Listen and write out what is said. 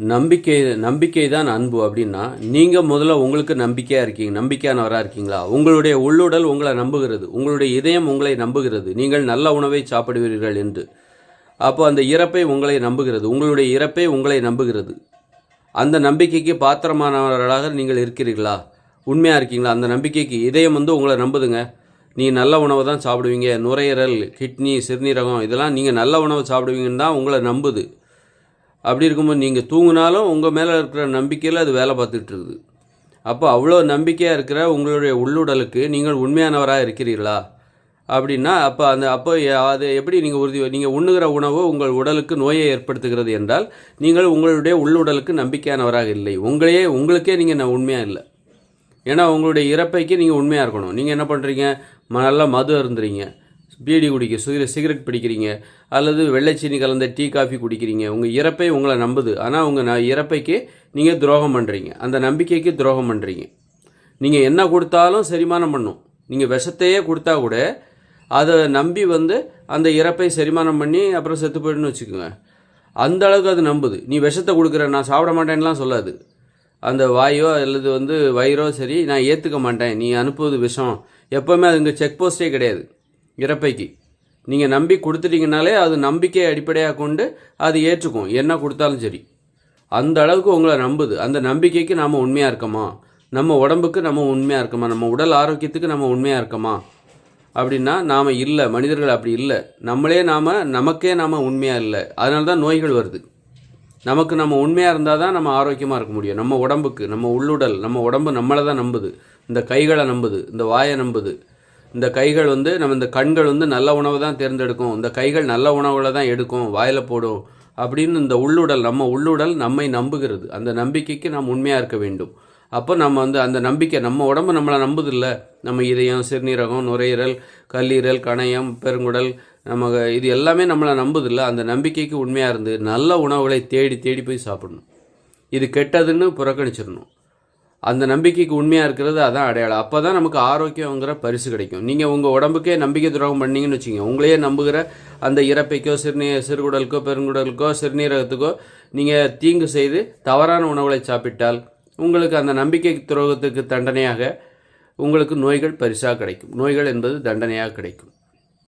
நம்பிக்கை நம்பிக்கை தான் அன்பு அப்படின்னா நீங்கள் முதல்ல உங்களுக்கு நம்பிக்கையாக இருக்கீங்க நம்பிக்கையானவராக இருக்கீங்களா? உங்களுடைய உள்ளுடல் உங்களை நம்புகிறது உங்களுடைய இதயம் உங்களை நம்புகிறது நீங்கள் நல்ல உணவை சாப்பிடுவீர்கள் என்று. அப்போ அந்த இறப்பை உங்களை நம்புகிறது உங்களுடைய இறப்பை உங்களை நம்புகிறது. அந்த நம்பிக்கைக்கு பாத்திரமானவர்களாக நீங்கள் இருக்கிறீர்களா? உண்மையாக இருக்கீங்களா? அந்த நம்பிக்கைக்கு இதயம் வந்து உங்களை நம்புதுங்க. நீங்கள் நல்ல உணவை தான் சாப்பிடுவீங்க நுரையீரல் கிட்னி சிறுநீரகம் இதெல்லாம் நீங்கள் நல்ல உணவை சாப்பிடுவீங்கன்னு தான் உங்களை நம்புது. அப்படி இருக்கும்போது நீங்கள் தூங்கினாலும் உங்கள் மேலே இருக்கிற நம்பிக்கையில் அது வேலை பார்த்துட்டு இருக்குது. அப்போ அவ்வளோ நம்பிக்கையாக இருக்கிற உங்களுடைய உள்ளுடலுக்கு நீங்கள் உண்மையானவராக இருக்கிறீர்களா? அப்படின்னா அப்போ அந்த அப்போ அது எப்படி நீங்கள் உறுதி நீங்கள் உண்ணுகிற உணவு உங்கள் உடலுக்கு நோயை ஏற்படுத்துகிறது என்றால் நீங்கள் உங்களுடைய உள்ளுடலுக்கு நம்பிக்கையானவராக இல்லை. உங்களையே உங்களுக்கே நீங்கள் நான் உண்மையாக இல்லை. ஏன்னா உங்களுடைய இறப்பைக்கு நீங்கள் உண்மையாக இருக்கணும். நீங்கள் என்ன பண்ணுறீங்க நல்லா மது அருந்துறீங்க. பீடி குடிக்க சிகரெ சிகரெட் பிடிக்கிறீங்க அல்லது வெள்ளைச்சீனி கலந்த டீ காஃபி குடிக்கிறீங்க உங்கள் இறப்பை உங்களை நம்புது. ஆனால் உங்கள் நான் இறப்பைக்கு நீங்கள் துரோகம் பண்ணுறீங்க அந்த நம்பிக்கைக்கு துரோகம் பண்ணுறீங்க நீங்கள் என்ன கொடுத்தாலும் செரிமானம் பண்ணும். நீங்கள் விஷத்தையே கொடுத்தா கூட அதை நம்பி வந்து அந்த இறப்பை செரிமானம் பண்ணி அப்புறம் செத்து போயிடுன்னு வச்சுக்கோங்க. அந்த அளவுக்கு அது நம்புது. நீ விஷத்தை கொடுக்குற நான் சாப்பிட மாட்டேன்லாம் சொல்லாது. அந்த வாயோ அல்லது வந்து வயிறோ சரி நான் ஏற்றுக்க மாட்டேன். நீ அனுப்புவது விஷம். எப்போவுமே அது இங்கே செக் போஸ்ட்டே கிடையாது. இறப்பைக்கு. நீங்கள் நம்பி கொடுத்துட்டீங்கனாலே அது நம்பிக்கையை அடிப்படையாக கொண்டு அது ஏற்றுக்கும். என்ன கொடுத்தாலும் சரி. அந்த அளவுக்கு உங்களை நம்புது. அந்த நம்பிக்கைக்கு நாம் உண்மையாக இருக்கோமா? நம்ம உடம்புக்கு நம்ம உண்மையாக இருக்கோமா? நம்ம உடல் ஆரோக்கியத்துக்கு நம்ம உண்மையாக இருக்கோமா? அப்படின்னா நாம் இல்லை. மனிதர்கள் அப்படி இல்லை. நம்மளே நாம் நமக்கே நாம் உண்மையாக இல்லை. அதனால தான் நோய்கள் வருது. நமக்கு நம்ம உண்மையாக இருந்தால் தான் நம்ம ஆரோக்கியமாக இருக்க முடியும். நம்ம உடம்புக்கு நம்ம உள்ளுடல் நம்ம உடம்பு நம்மளை தான் நம்புது. இந்த கைகளை நம்புது. இந்த வாயை நம்புது. இந்த கைகள் வந்து நம்ம இந்த கண்கள் வந்து நல்ல உணவை தான் தேர்ந்தெடுக்கும். இந்த கைகள் நல்ல உணவுகளை தான் எடுக்கும். வாயில் போடும். அப்படின்னு இந்த உள்ளுடல் நம்ம உள்ளுடல் நம்மை நம்புகிறது. அந்த நம்பிக்கைக்கு நாம் உண்மையாக இருக்க வேண்டும். அப்போ நம்ம வந்து அந்த நம்பிக்கை நம்ம உடம்பு நம்மளை நம்புதில்ல. நம்ம இதயம் சிறுநீரகம் நுரையீரல் கல்லீரல் கணையம் பெருங்குடல் நம்ம இது எல்லாமே நம்மளை நம்புதில்ல. அந்த நம்பிக்கைக்கு உண்மையாக இருந்து நல்ல உணவுகளை தேடி தேடி போய் சாப்பிடணும். இது கெட்டதுன்னு புறக்கணிச்சிடணும். அந்த நம்பிக்கைக்கு உண்மையாக இருக்கிறது அதான் அடையாளம். அப்போ தான் நமக்கு ஆரோக்கியங்கிற பரிசு கிடைக்கும். நீங்கள் உங்கள் உடம்புக்கே நம்பிக்கை துரோகம் பண்ணீங்கன்னு வச்சுங்க உங்களையே நம்புகிற அந்த இறப்பைக்கோ சிறுநீ சிறுகுடலுக்கோ பெருங்குடலுக்கோ சிறுநீரகத்துக்கோ நீங்கள் தீங்கு செய்து தவறான உணவுகளை சாப்பிட்டால் உங்களுக்கு அந்த நம்பிக்கை துரோகத்துக்கு தண்டனையாக உங்களுக்கு நோய்கள் பரிசாக கிடைக்கும். நோய்கள் என்பது தண்டனையாக கிடைக்கும்.